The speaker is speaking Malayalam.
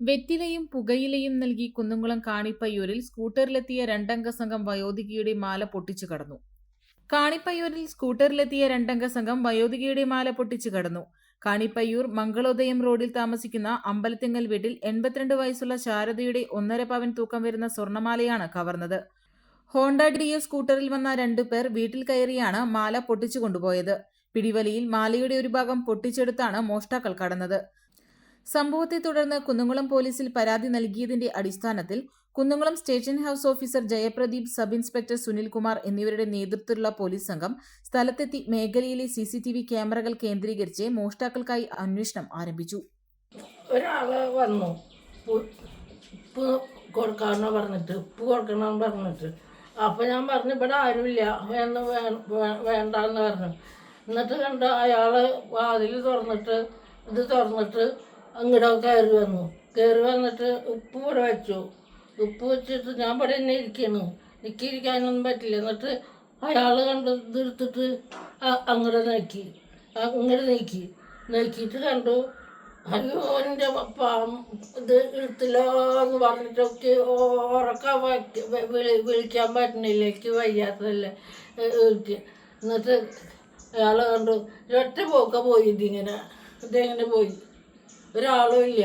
വെറ്റിലയും പുകയിലയും നൽകി കുന്നംകുളം കാണിപ്പയ്യൂരിൽ സ്കൂട്ടറിലെത്തിയ രണ്ടംഗ സംഘം വയോധികയുടെ മാല പൊട്ടിച്ചു കടന്നു. കാണിപ്പയ്യൂരിൽ സ്കൂട്ടറിലെത്തിയ രണ്ടംഗ സംഘം വയോധികയുടെ മാല പൊട്ടിച്ചു കടന്നു. കാണിപ്പയ്യൂർ മംഗളോദയം റോഡിൽ താമസിക്കുന്ന അമ്പലത്തിങ്ങൽ വീട്ടിൽ എൺപത്തിരണ്ട് വയസ്സുള്ള ശാരദയുടെ ഒന്നര പവൻ തൂക്കം വരുന്ന സ്വർണമാലയാണ് കവർന്നത്. ഹോണ്ട ഡിയോ സ്കൂട്ടറിൽ വന്ന രണ്ടുപേർ വീട്ടിൽ കയറിയാണ് മാല പൊട്ടിച്ചു കൊണ്ടുപോയത്. പിടിവലിയിൽ മാലയുടെ ഒരു ഭാഗം പൊട്ടിച്ചെടുത്താണ് മോഷ്ടാക്കൾ കടന്നത്. സംഭവത്തെ തുടർന്ന് കുന്നംകുളം പോലീസിൽ പരാതി നൽകിയതിന്റെ അടിസ്ഥാനത്തിൽ Kunnamkulam station house officer Jayapradeep sub inspector Sunilkumar എന്നിവരുടെ നേതൃത്വത്തിലുള്ള പോലീസ് സംഘം സ്ഥലത്തെത്തി മേഖലയിലെ സി സി ടി വി ക്യാമറകൾ കേന്ദ്രീകരിച്ച് മോഷ്ടാക്കൾക്കായി അന്വേഷണം ആരംഭിച്ചു. ഒരാൾ വന്നു. ഉപ്പ് കൊടുക്കാന്ന് പറഞ്ഞിട്ട് ഉപ്പ് കൊടുക്കണം പറഞ്ഞിട്ട്. അപ്പൊ ഞാൻ പറഞ്ഞു ഇവിടെ ആരുമില്ല. എന്ന് വേണ്ടാന്ന് പറഞ്ഞു. എന്നിട്ട് കണ്ട് അയാൾ വാതിൽ തുറന്നിട്ട് ഇത് തുറന്നിട്ട് അങ്ങോട്ട് കയറി വന്നു. കയറി വന്നിട്ട് ഉപ്പ് ഇവിടെ വെച്ചു. ഉപ്പ് വെച്ചിട്ട് ഞാൻ ഇവിടെ തന്നെ ഇരിക്കുന്നു എനിക്കിരിക്കാനൊന്നും പറ്റില്ല. എന്നിട്ട് അയാൾ കണ്ട് ഇതെടുത്തിട്ട് അങ്ങോട്ട് നീക്കി. അങ്ങോട്ട് നീക്കി. നീക്കിയിട്ട് കണ്ടു അയ്യോ എന്റെ ഇത് എടുത്തില്ലോ എന്ന് പറഞ്ഞിട്ടൊക്കെ ഉറക്കാൻ പറ്റി വിളിക്കാൻ പറ്റുന്നില്ല എനിക്ക് വയ്യാത്തതല്ലേ എനിക്ക് എന്നിട്ട് അയാൾ കണ്ടു ഒറ്റ പോക്ക പോയി ഇതിങ്ങനെ. ഇതെങ്ങനെ പോയി. ഒരാളും ഇല്ല.